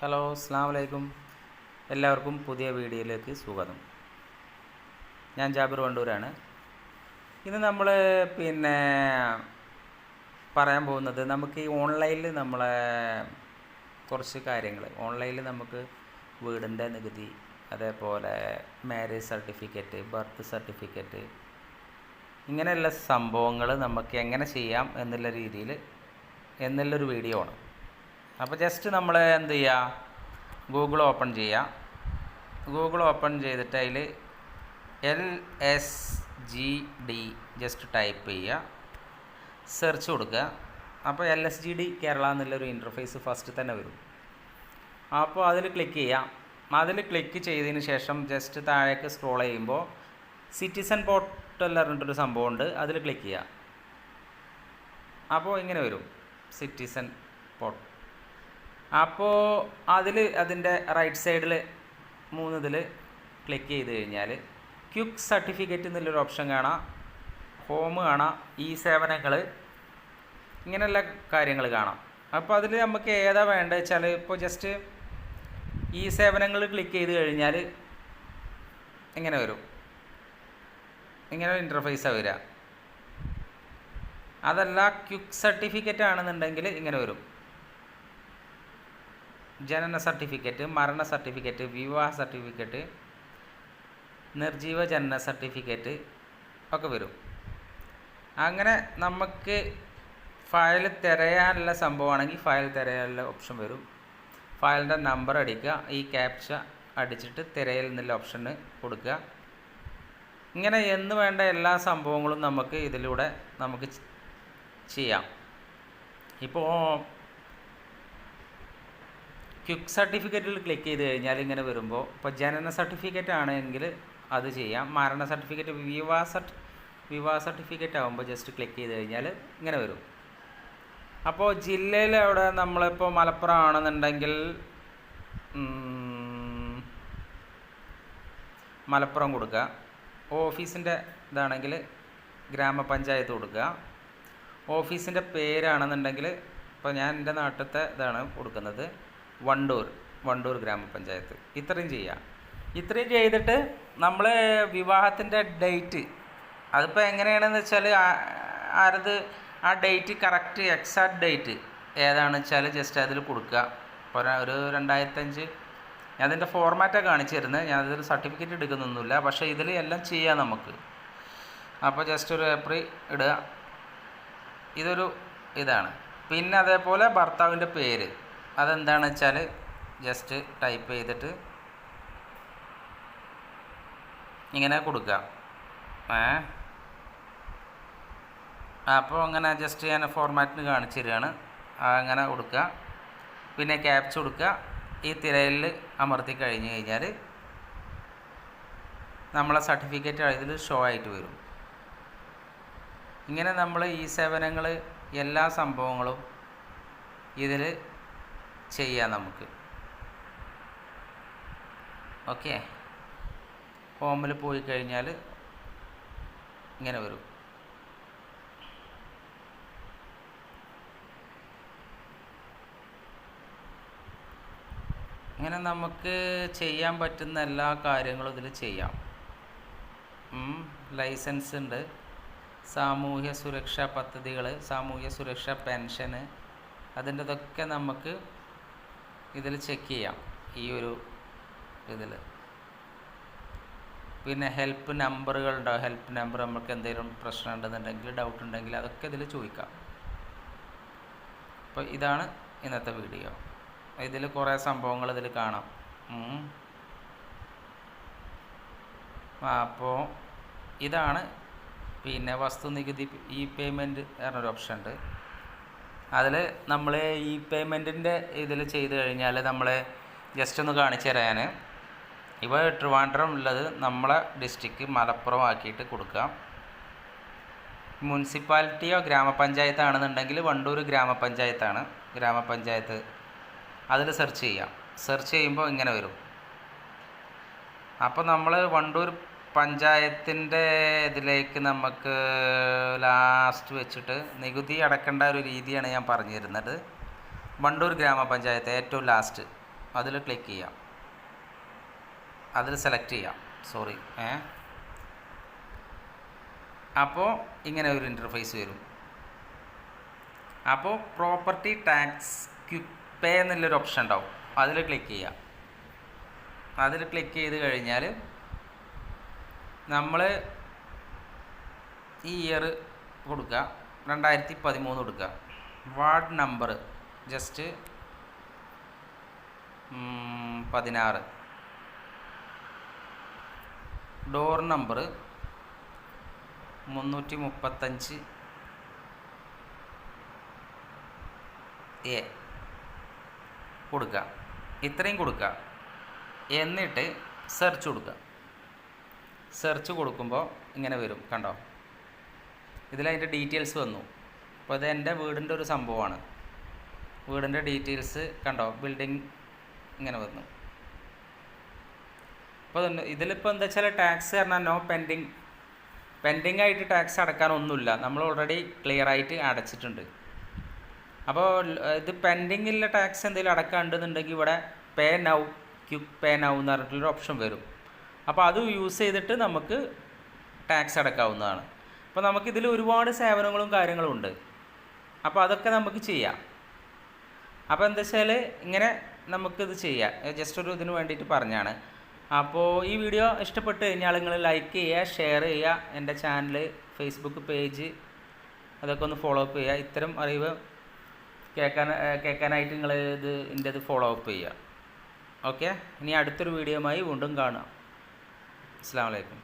Hello അസ്സാം വലൈക്കും എല്ലാവർക്കും പുതിയ വീഡിയോയിലേക്ക് സ്വാഗതം. ഞാൻ ജാബിർ വണ്ടൂരാണ്. ഇന്ന് നമ്മൾ പിന്നെ പറയാൻ പോകുന്നത് നമുക്ക് ഈ ഓൺലൈനിൽ നമ്മളെ കുറച്ച് കാര്യങ്ങൾ. ഓൺലൈനിൽ നമുക്ക് വീടിന്റെ നികുതി അതേപോലെ മാരേജ് സർട്ടിഫിക്കറ്റ് ബർത്ത് സർട്ടിഫിക്കറ്റ് ഇങ്ങനെയുള്ള സംഭവങ്ങൾ നമുക്ക് എങ്ങനെ ചെയ്യാം എന്നുള്ള രീതിയിൽ എന്നുള്ളൊരു വീഡിയോ ആണ്. അപ്പോൾ ജസ്റ്റ് നമ്മൾ എന്ത് ചെയ്യുക ഗൂഗിൾ ഓപ്പൺ ചെയ്യുക ഗൂഗിൾ ഓപ്പൺ ചെയ്തിട്ട് അതിൽ L S G D just type ചെയ്യുക സെർച്ച് കൊടുക്കുക. അപ്പോൾ L S G D Kerala എന്നുള്ളൊരു ഇന്റർഫേസ് ഫസ്റ്റ് തന്നെ വരും. അപ്പോൾ അതിൽ ക്ലിക്ക് ചെയ്യാം. അതിൽ ക്ലിക്ക് ചെയ്തതിന് ശേഷം ജസ്റ്റ് താഴേക്ക് സ്ക്രോൾ ചെയ്യുമ്പോൾ സിറ്റിസൺ പോർട്ടൽ പറഞ്ഞിട്ടൊരു സംഭവമുണ്ട്. അതിൽ ക്ലിക്ക് ചെയ്യുക അപ്പോൾ ഇങ്ങനെ വരും. സിറ്റിസൺ പോർട്ട് അപ്പോൾ അതിൽ അതിന്റെ റൈറ്റ് സൈഡിൽ മൂന്നിതിൽ ക്ലിക്ക് ചെയ്ത് കഴിഞ്ഞാൽ ക്യുക്ക് സർട്ടിഫിക്കറ്റ് എന്നുള്ളൊരു ഓപ്ഷൻ കാണാം. ഹോം കാണാം. ഈ സേവനങ്ങൾ ഇങ്ങനെയുള്ള കാര്യങ്ങൾ കാണാം. അപ്പോൾ അതിൽ നമുക്ക് ഏതാ വേണ്ടത് വെച്ചാൽ ഇപ്പോൾ ജസ്റ്റ് ഈ സേവനങ്ങൾ ക്ലിക്ക് ചെയ്ത് കഴിഞ്ഞാൽ ഇങ്ങനെ വരും. ഇങ്ങനെ ഒരു ഇന്റർഫേസാണ് വരിക. അതല്ല ക്യുക്ക് സർട്ടിഫിക്കറ്റ് ആണെന്നുണ്ടെങ്കിൽ ഇങ്ങനെ വരും. ജനന സർട്ടിഫിക്കറ്റ് മരണ സർട്ടിഫിക്കറ്റ് വിവാഹ സർട്ടിഫിക്കറ്റ് നിർജീവ ജനന സർട്ടിഫിക്കറ്റ് ഒക്കെ വരും. അങ്ങനെ നമുക്ക് ഫയൽ തിരയാനുള്ള സംഭവമാണെങ്കിൽ ഫയൽ തിരയാനുള്ള ഓപ്ഷൻ വരും. ഫയലിന്റെ നമ്പർ അടിക്കുക ഈ ക്യാപ്ച അടിച്ചിട്ട് തിരയൽ എന്നുള്ള ഓപ്ഷന് കൊടുക്കുക. ഇങ്ങനെ എന്ന് വേണ്ട എല്ലാ സംഭവങ്ങളും നമുക്ക് ഇതിലൂടെ നമുക്ക് ചെയ്യാം. ഇപ്പോൾ ക്വിക്ക് സർട്ടിഫിക്കറ്റിൽ ക്ലിക്ക് ചെയ്ത് കഴിഞ്ഞാൽ ഇങ്ങനെ വരുമ്പോൾ ഇപ്പോൾ ജനന സർട്ടിഫിക്കറ്റ് ആണെങ്കിൽ അത് ചെയ്യാം. മരണ സർട്ടിഫിക്കറ്റ് വിവാഹ സർട്ട് വിവാഹ സർട്ടിഫിക്കറ്റ് ആകുമ്പോൾ ജസ്റ്റ് ക്ലിക്ക് ചെയ്ത് കഴിഞ്ഞാൽ ഇങ്ങനെ വരും. അപ്പോൾ ജില്ലയിൽ അവിടെ നമ്മളിപ്പോൾ മലപ്പുറം ആണെന്നുണ്ടെങ്കിൽ മലപ്പുറം കൊടുക്കുക. ഓഫീസിന്റെ ഇതാണെങ്കിൽ ഗ്രാമപഞ്ചായത്ത് കൊടുക്കുക. ഓഫീസിന്റെ പേരാണെന്നുണ്ടെങ്കിൽ ഇപ്പോൾ ഞാൻ എന്റെ നാട്ടിലത്തെ ഇതാണ് കൊടുക്കുന്നത്. വണ്ടൂർ വണ്ടൂർ ഗ്രാമപഞ്ചായത്ത്. ഇത്രയും ചെയ്യാം. ഇത്രയും ചെയ്തിട്ട് നമ്മൾ വിവാഹത്തിന്റെ ഡേറ്റ് അതിപ്പോൾ എങ്ങനെയാണെന്ന് വെച്ചാൽ ആരത് ആ ഡേറ്റ് കറക്റ്റ് എക്സാക്ട് ഡേറ്റ് ഏതാണെന്ന് വെച്ചാൽ ജസ്റ്റ് അതിൽ കൊടുക്കുക. ഒരു- ഒരു രണ്ടായിരത്തഞ്ച്. ഞാൻ അതിന്റെ ഫോർമാറ്റാണ് കാണിച്ചു തരുന്നത് ഞാൻ അതിൽ സർട്ടിഫിക്കറ്റ് എടുക്കുന്നൊന്നുമില്ല. പക്ഷേ ഇതിൽ എല്ലാം ചെയ്യാം നമുക്ക്. അപ്പോൾ ജസ്റ്റ് ഒരു ഏപ്രിൽ ഇടുക. ഇതൊരു ഇതാണ്. പിന്നെ അതേപോലെ ഭർത്താവിന്റെ പേര്. അതെന്താണെന്ന് വെച്ചാൽ ജസ്റ്റ് ടൈപ്പ് ചെയ്തിട്ട് ഇങ്ങനെ കൊടുക്കുക. ഏ? അപ്പോൾ അങ്ങനെ അഡ്ജസ്റ്റ് ചെയ്യാൻ ഫോർമാറ്റിന് കാണിച്ചു തരികയാണ് അങ്ങനെ കൊടുക്കുക. പിന്നെ ക്യാപ്ച കൊടുക്കുക. ഈ തിരയിൽ അമർത്തി കഴിഞ്ഞ് കഴിഞ്ഞാൽ നമ്മളെ സർട്ടിഫിക്കറ്റ് ഇതിൽ ഷോ ആയിട്ട് വരും. ഇങ്ങനെ നമ്മൾ ഈ സേവനങ്ങൾ എല്ലാ സംഭവങ്ങളും ഇതിൽ ചെയ്യാം നമുക്ക്. ഓക്കെ? ഹോമിൽ പോയി കഴിഞ്ഞാൽ ഇങ്ങനെ വരും. ഇങ്ങനെ നമുക്ക് ചെയ്യാൻ പറ്റുന്ന എല്ലാ കാര്യങ്ങളും ഇതിൽ ചെയ്യാം. ലൈസൻസ് ഉണ്ട്. സാമൂഹ്യ സുരക്ഷാ പദ്ധതികൾ സാമൂഹ്യ സുരക്ഷാ പെൻഷന് അതിന്റെതൊക്കെ നമുക്ക് ഇതിൽ ചെക്ക് ചെയ്യാം. ഈ ഒരു ഇതിൽ പിന്നെ ഹെൽപ്പ് നമ്പറുകൾ ഉണ്ടാവും ഹെൽപ്പ് നമ്പർ നമുക്ക് എന്തെങ്കിലും പ്രശ്നം ഉണ്ടെന്നുണ്ടെങ്കിൽ ഡൗട്ട് ഉണ്ടെങ്കിൽ അതൊക്കെ ഇതിൽ ചോദിക്കാം. അപ്പോൾ ഇതാണ് ഇന്നത്തെ വീഡിയോ ഇതിൽ കുറേ സംഭവങ്ങൾ ഇതിൽ കാണാം. അപ്പോൾ ഇതാണ് പിന്നെ വസ്തുനികുതി ഇ പേയ്മെന്റ് എന്നൊരു ഓപ്ഷൻ ഉണ്ട്. അതിൽ നമ്മൾ ഈ പേയ്മെന്റിന്റെ ഇതിൽ ചെയ്ത് കഴിഞ്ഞാൽ നമ്മൾ ജസ്റ്റ് ഒന്ന് കാണിച്ചു തരാൻ ഇവ ട്രിവാൻഡ്രം ഉള്ളത് നമ്മളെ ഡിസ്ട്രിക്റ്റ് മലപ്പുറം ആക്കിയിട്ട് കൊടുക്കാം മുനിസിപ്പാലിറ്റിയോ ഗ്രാമപഞ്ചായത്താണെന്നുണ്ടെങ്കിൽ വണ്ടൂർ ഗ്രാമപഞ്ചായത്താണ്. ഗ്രാമപഞ്ചായത്ത് അതിൽ സെർച്ച് ചെയ്യാം. സെർച്ച് ചെയ്യുമ്പോൾ ഇങ്ങനെ വരും. അപ്പോൾ നമ്മൾ വണ്ടൂർ പഞ്ചായത്തിന്റെ ഇതിലേക്ക് നമുക്ക് ലാസ്റ്റ് വെച്ചിട്ട് നികുതി അടക്കേണ്ട ഒരു രീതിയാണ് ഞാൻ പറഞ്ഞു തരുന്നത് വണ്ടൂർ ഗ്രാമപഞ്ചായത്ത് ഏറ്റവും ലാസ്റ്റ് അതിൽ ക്ലിക്ക് ചെയ്യാം. അതിൽ സെലക്ട് ചെയ്യാം. സോറി ഏ? അപ്പോൾ ഇങ്ങനെ ഒരു ഇന്റർഫേസ് വരും. അപ്പോൾ പ്രോപ്പർട്ടി ടാക്സ് ക്യുപ്പേ എന്നുള്ളൊരു ഓപ്ഷൻ ഉണ്ടാവും. അതിൽ ക്ലിക്ക് ചെയ്യാം. അതിൽ ക്ലിക്ക് ചെയ്ത് കഴിഞ്ഞാൽ നമ്മൾ ഈ ഇയർ കൊടുക്കുക. രണ്ടായിരത്തി പതിമൂന്ന് കൊടുക്കുക വാർഡ് നമ്പർ ജസ്റ്റ് പതിനാറ്. ഡോർ നമ്പർ മുന്നൂറ്റി മുപ്പത്തഞ്ച് എ കൊടുക്കുക. ഇത്രയും കൊടുക്കുക. എന്നിട്ട് സെർച്ച് കൊടുക്കുക. സെർച്ച് കൊടുക്കുമ്പോൾ ഇങ്ങനെ വരും കണ്ടോ? ഇതിലതിന്റെ ഡീറ്റെയിൽസ് വന്നു. അപ്പോൾ ഇത് എന്റെ വീടിന്റെ ഒരു സംഭവമാണ്. വീടിന്റെ ഡീറ്റെയിൽസ് കണ്ടോ? ബിൽഡിംഗ് ഇങ്ങനെ വന്നു. അപ്പോൾ ഇതിലിപ്പോൾ എന്താ വെച്ചാൽ ടാക്സ് പറഞ്ഞാൽ നോ പെൻഡിങ് പെൻഡിങ് ആയിട്ട് ടാക്സ് അടക്കാനൊന്നുമില്ല. നമ്മൾ ഓൾറെഡി ക്ലിയർ ആയിട്ട് അടച്ചിട്ടുണ്ട്. അപ്പോൾ ഇത് പെൻഡിങ്ങിലുള്ള ടാക്സ് എന്തെങ്കിലും അടക്കാണ്ടെന്നുണ്ടെങ്കിൽ ഇവിടെ pay now Q pay now എന്ന് പറഞ്ഞിട്ടുള്ളൊരു ഓപ്ഷൻ വരും. അപ്പോൾ അത് യൂസ് ചെയ്തിട്ട് നമുക്ക് ടാക്സ് അടക്കാവുന്നതാണ്. അപ്പോൾ നമുക്കിതിൽ ഒരുപാട് സേവനങ്ങളും കാര്യങ്ങളും ഉണ്ട്. അപ്പോൾ അതൊക്കെ നമുക്ക് ചെയ്യാം. അപ്പോൾ എന്താ വെച്ചാൽ ഇങ്ങനെ നമുക്കിത് ചെയ്യാം. ജസ്റ്റ് ഒരു ഇതിന് വേണ്ടിയിട്ട് പറഞ്ഞാണ്. അപ്പോൾ ഈ വീഡിയോ ഇഷ്ടപ്പെട്ട് കഴിഞ്ഞാൽ നിങ്ങൾ ലൈക്ക് ചെയ്യുക ഷെയർ ചെയ്യുക എന്റെ ചാനൽ ഫേസ്ബുക്ക് പേജ് അതൊക്കെ ഒന്ന് ഫോളോ അപ്പ് ചെയ്യുക. ഇത്തരം അറിവ് കേൾക്കാൻ കേൾക്കാനായിട്ട് നിങ്ങൾ ഇത് എന്റെ ഇത് ഫോളോ അപ്പ് ചെയ്യുക. ഓക്കെ ഇനി അടുത്തൊരു വീഡിയോയുമായി വീണ്ടും കാണാം. അസ്സാം വലൈക്കും